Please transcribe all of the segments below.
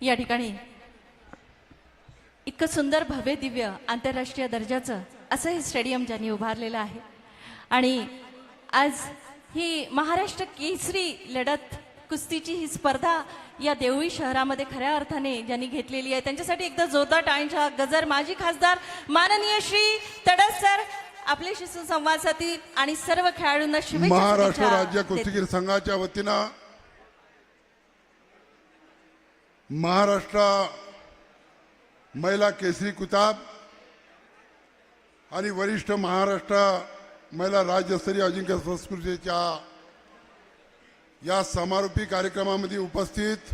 या ठिकाणी इतकं सुंदर भव्य दिव्य आंतरराष्ट्रीय दर्जाचं असं हे स्टेडियम ज्यांनी उभारलेलं आहे आणि आज ही महाराष्ट्र केसरी लढत कुस्तीची ही स्पर्धा या देवळी शहरामध्ये खऱ्या अर्थाने ज्यांनी घेतलेली आहे त्यांच्यासाठी एकदा जोरदार टाळ्यांच्या गजर माजी खासदार माननीय श्री तडस सर आपल्याशी सुसंवाद साधतील आणि सर्व खेळाडूंना शुभेच्छा महाराष्ट्र राज्य. कुस्तीगीर संघाच्या वतीनं महाराष्ट्र महिला केसरी कुताब आणि वरिष्ठ महाराष्ट्र महिला राज्यस्तरीय अजिंक्य संस्कृतीच्या या समारोपी कार्यक्रमामध्ये उपस्थित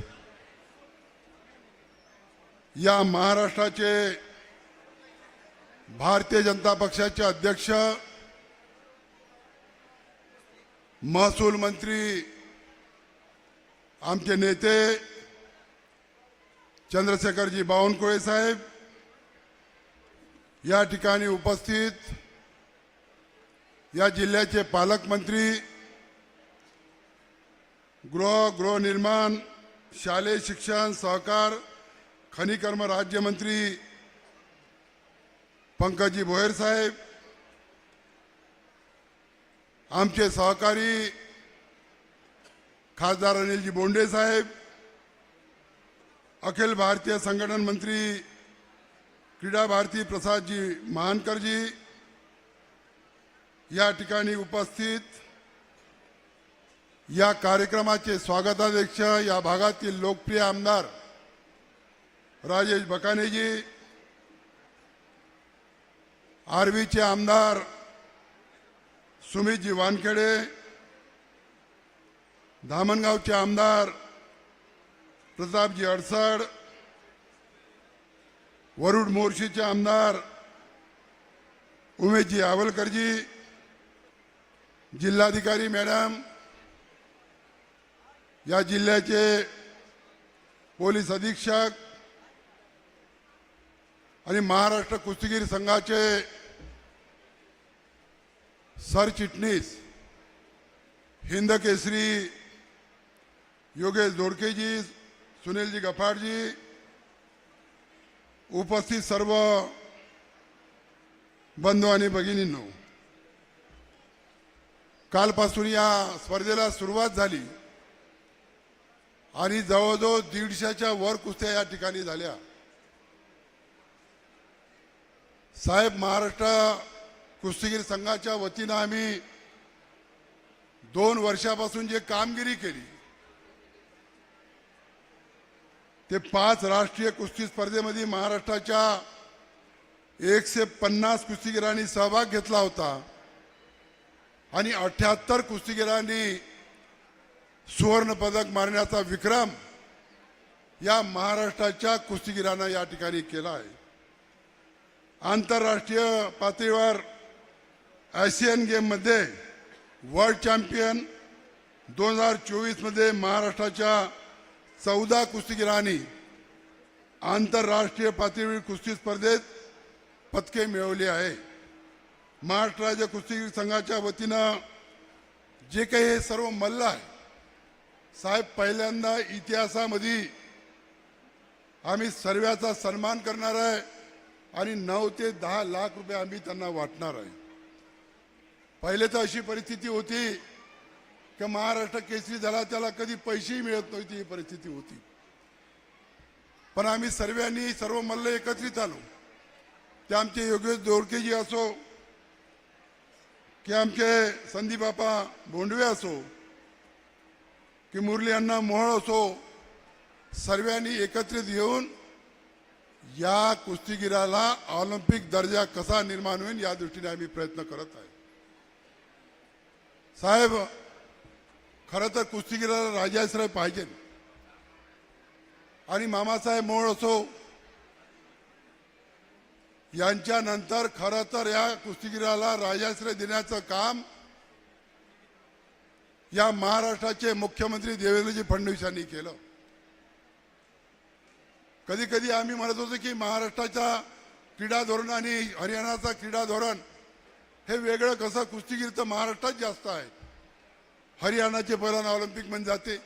या महाराष्ट्राचे भारतीय जनता पक्षाचे अध्यक्ष महसूल मंत्री आमचे नेते चंद्रशेखरजी बावनकुळे साहेब या ठिकाणी उपस्थित या जिल्ह्याचे पालकमंत्री गृह गृहनिर्माण शालेय शिक्षण सहकार खनिकर्म राज्यमंत्री पंकजी भोयर साहेब आमचे सहकारी खासदार अनिलजी बोंडे साहेब अखिल भारतीय संघटन मंत्री क्रीडा भारती प्रसादजी महानकरजी या ठिकाणी उपस्थित. या कार्यक्रमाचे स्वागताध्यक्ष या भागातील लोकप्रिय आमदार राजेश बकानेजी. आर्वीचे आमदार सुमितजी वानखेडे. धामणगावचे आमदार प्रतापजी अडसड वरुड मोर्शीचे आमदार उमेशजी आवलकरजी जिल्हाधिकारी मॅडम या जिल्ह्याचे पोलीस अधीक्षक आणि महाराष्ट्र कुस्तीगीर संघाचे सरचिटणीस हिंद केसरी योगेश दोडकेजी सुनीलजी गफाडजी उपस्थित सर्व बंधू आणि भगिनींनो कालपासून या स्पर्धेला सुरुवात झाली आणि जवळजवळ दीडशेच्या वर कुस्त्या या ठिकाणी झाल्या. साहेब महाराष्ट्र कुस्तीगीर संघाच्या वतीनं आम्ही दोन वर्षापासून जे कामगिरी केली ते पाच राष्ट्रीय कुस्ती स्पर्धेमध्ये महाराष्ट्राच्या एकशे पन्नास कुस्तीगिरांनी सहभाग घेतला होता. आणि अठ्याहत्तर कुस्तीगिरांनी सुवर्णपदक मारण्याचा विक्रम या महाराष्ट्राच्या कुस्तीगिरांना या ठिकाणी केला आहे. आंतरराष्ट्रीय पातळीवर आशियन गेममध्ये वर्ल्ड चॅम्पियन दोन हजार चोवीसमध्ये महाराष्ट्राच्या चौदा कुस्तीगिरांनी आंतरराष्ट्रीय पातळीवर कुस्ती स्पर्धेत पदके मिळवली आहे. महाराष्ट्र राज्य कुस्तीगीर संघाच्या वतीनं जे काही हे सर्व मल्ल आहे साहेब पहिल्यांदा इतिहासामध्ये आम्ही सर्वाचा सन्मान करणार आहे आणि नऊ ते दहा लाख रुपये आम्ही त्यांना वाटणार आहे. पहिले तर अशी परिस्थिती होती की महाराष्ट्र केसरी झाला त्याला कधी पैसेही मिळत नव्हती ही परिस्थिती होती. पण आम्ही सर्वांनी सर्व मल्ल एकत्रित आलो. ते आमचे योगेश दोडकेजी असो की आमचे संदीपापा भोंडवे असो की मुरली अण्णा मोहळ असो सर्वांनी एकत्रित येऊन या कुस्तीगिराला ऑलिम्पिक दर्जा कसा निर्माण होईल या दृष्टीने आम्ही प्रयत्न करत आहे. साहेब खरं तर कुस्तीगिराला राजाश्रय पाहिजे. आणि मामासाहेब मोळ असो यांच्यानंतर खरं तर या कुस्तीगिराला राजाश्रय देण्याचं काम या महाराष्ट्राचे मुख्यमंत्री देवेंद्रजी फडणवीस यांनी केलं. कधी कधी आम्ही म्हणत होतो की महाराष्ट्राच्या क्रीडा धोरण आणि हरियाणाचा क्रीडा धोरण हे वेगळं कसं कुस्तीगीर तर महाराष्ट्रात जास्त आहे. हरियाणाचे पहिल्यांदा ऑलिम्पिक जाते.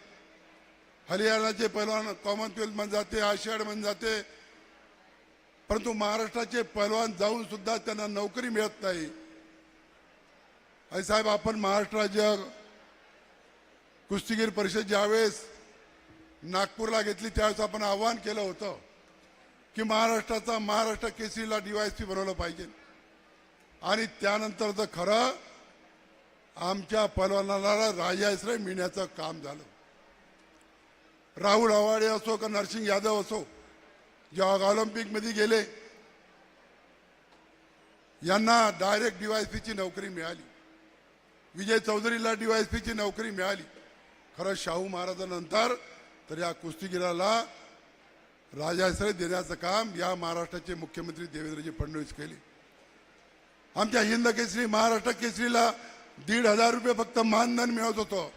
हरियाणाचे पैलवान कॉमनवेल्थ म्हणून जाते आशियाड जाते. परंतु महाराष्ट्राचे पैलवान जाऊन सुद्धा त्यांना नोकरी मिळत नाही. आणि साहेब आपण महाराष्ट्र राज्य कुस्तीगीर परिषद ज्यावेळेस नागपूरला घेतली त्यावेळेस आपण आवाहन केलं होतं की महाराष्ट्राचा महाराष्ट्र केसरीला डीवायसपी बनवलं पाहिजे. आणि त्यानंतर तर खरं आमच्या पलवानाला राजाश्रय मिळण्याचं काम झालं. राहुल आवाडे असो का नरसिंग यादव असो जेव्हा ऑलिम्पिकमध्ये गेले यांना डायरेक्ट डीवायसपीची नोकरी मिळाली. विजय चौधरीला डीवायसपीची नोकरी मिळाली. खरं शाहू महाराजानंतर तर या कुस्तीगिराला राजाश्रय देण्याचं काम या महाराष्ट्राचे मुख्यमंत्री देवेंद्रजी फडणवीस केले. आमच्या हिंद केसरी महाराष्ट्र केसरीला दीड हजार रुपये फक्त मानधन मिळत होतं.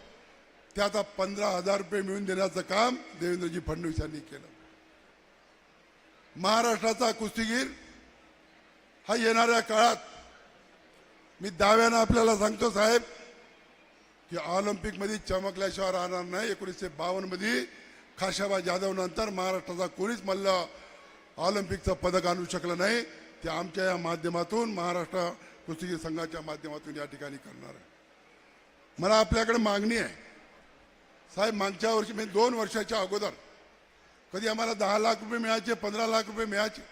ते आता पंधरा हजार रुपये मिळून देण्याचं काम देवेंद्रजी फडणवीस यांनी केलं. महाराष्ट्राचा कुस्तीगीर हा येणाऱ्या काळात मी दाव्यानं आपल्याला सांगतो साहेब की ऑलिम्पिकमध्ये चमकल्याशिवाय राहणार नाही. एकोणीसशे बावन्नमध्ये खाशाबा जाधव नंतर महाराष्ट्राचा कोणीच मल्ल ऑलिम्पिकचं पदक आणू शकलं नाही. ते आमच्या या माध्यमातून महाराष्ट्र कुस्तीगीर संघाच्या माध्यमातून या ठिकाणी करणार आहे. मला आपल्याकडे मागणी आहे. साहेब मागच्या वर्षी म्हणजे दोन वर्षाच्या अगोदर कधी आम्हाला दहा लाख रुपये मिळायचे पंधरा लाख रुपये मिळायचे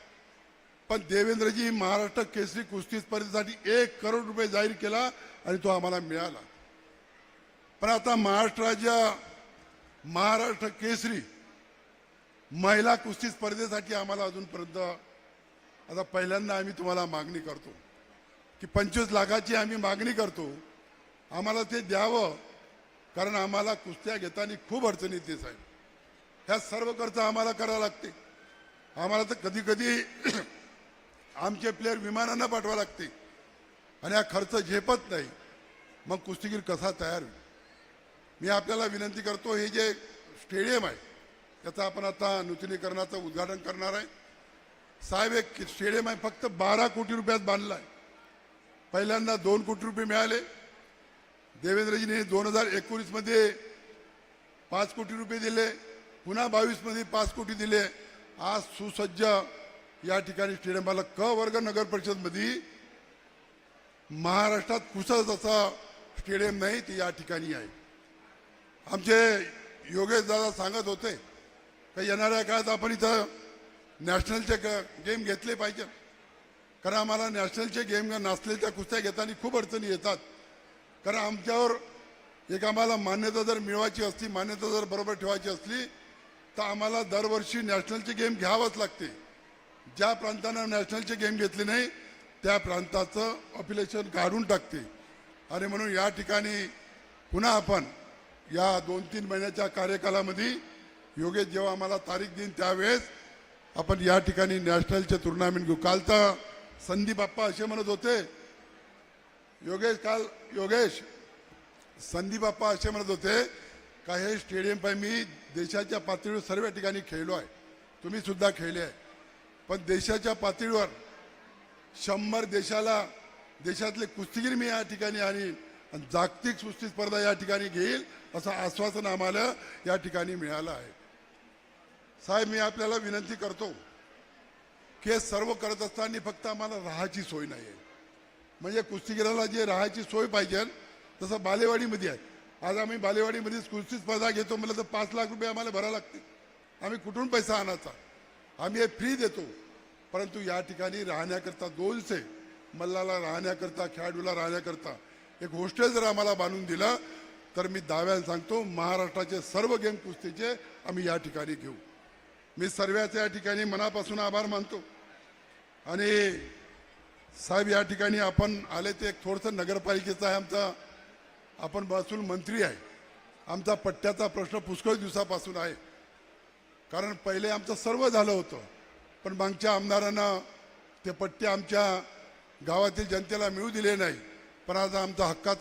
पण देवेंद्रजी महाराष्ट्र केसरी कुस्ती स्पर्धेसाठी एक करोड रुपये जाहीर केला आणि तो आम्हाला मिळाला. पण आता महाराष्ट्राच्या महाराष्ट्र केसरी महिला कुस्ती स्पर्धेसाठी आम्हाला अजूनपर्यंत आता पहिल्यांदा आम्ही तुम्हाला मागणी करतो. की पंचवीस लाखाची आम्ही मागणी करतो. आम्हाला ते द्यावं कारण आम्हाला कुस्त्या घेताना खूप अडचणी येते साहेब. ह्या सर्व खर्च आम्हाला करावं लागते. आम्हाला तर कधी कधी आमचे प्लेयर विमानानं पाठवा लागते. आणि हा खर्च झेपत नाही. मग कुस्तीगीर कसा तयार होईल? मी आपल्याला विनंती करतो हे जे स्टेडियम आहे त्याचं आपण आता नूतनीकरणाचं उद्घाटन करणार आहे. साहेब एक स्टेडियम आहे फक्त बारा कोटी रुपयात बांधला आहे. पहिल्यांदा दोन कोटी रुपये मिळाले. देवेंद्रजीने दोन हजार एकोणीसमध्ये पाच कोटी रुपये दिले. पुन्हा बावीसमध्ये पाच कोटी दिले. आज सुसज्ज या ठिकाणी स्टेडियमाला क वर्ग नगर परिषदमध्ये महाराष्ट्रात कुसळ जसा स्टेडियम नाही ते या ठिकाणी आहे. आमचे योगेश दादा सांगत होते का येणाऱ्या काळात आपण इथं नॅशनलचे ग- गेम घेतले पाहिजे. कारण आम्हाला नॅशनलचे गेम नसलेल्या कुस्त्या घेताना खूप अडचणी येतात. कारण आमच्यावर एक आम्हाला मान्यता जर मिळवायची असली मान्यता जर बरोबर ठेवायची असली तर आम्हाला दरवर्षी नॅशनलचे गेम घ्यावंच लागते. ज्या प्रांतानं नॅशनलचे गेम घेतले नाही त्या प्रांताचं अपिलेशन काढून टाकते. आणि म्हणून या ठिकाणी पुन्हा आपण या दोन तीन महिन्याच्या कार्यकालामध्ये योगेश जेव्हा आम्हाला तारीख देईन त्यावेळेस आपण या ठिकाणी नॅशनलचे टुर्नामेंट घेऊ. काल तर संदीपाप्पा असे म्हणत होते. योगेश काल योगेश संदीपाप्पा असे म्हणत होते का हे स्टेडियम पाय मी देशाच्या पातळीवर सर्व ठिकाणी खेळलो आहे. तुम्ही सुद्धा खेळले आहे. पण देशाच्या पातळीवर शंभर देशाला देशातले कुस्तीगीर मी या ठिकाणी आणि जागतिक कुस्ती स्पर्धा या ठिकाणी घेईल असं आश्वासन आम्हाला या ठिकाणी मिळालं आहे. साहेब मी आपल्याला विनंती करतो की हे सर्व करत असताना फक्त आम्हाला राहायची सोय नाही आहे म्हणजे कुस्तीगिराला जे राहायची सोय पाहिजे तसं बालेवाडीमध्ये आहे. आज आम्ही बालेवाडीमध्येच कुस्ती स्पर्धा घेतो म्हटलं तर पाच लाख रुपये आम्हाला भरावं लागते आम्ही कुठून पैसा आणायचा? आम्ही हे फ्री देतो. परंतु या ठिकाणी राहण्याकरता दोनशे मल्लाला राहण्याकरता खेळाडूला राहण्याकरता एक हॉस्टेल जर आम्हाला बांधून दिलं तर मी दाव्याला सांगतो महाराष्ट्राचे सर्व गेम कुस्तीचे आम्ही या ठिकाणी घेऊ. मी सर्वांचे या ठिकाणी मनापासून आभार मानतो. आणि साहेब या ठिकाणी आपण आले ते एक थोडंसं नगरपालिकेचं आहे आमचा आपण महसूल मंत्री आहे. आमचा पट्ट्याचा प्रश्न पुष्कळ दिवसापासून आहे. कारण पहिले आमचं सर्व झालं होतं पण मागच्या आमदारांना ते पट्टे आमच्या गावातील जनतेला मिळू दिले नाही. पण आज आमचा हक्कात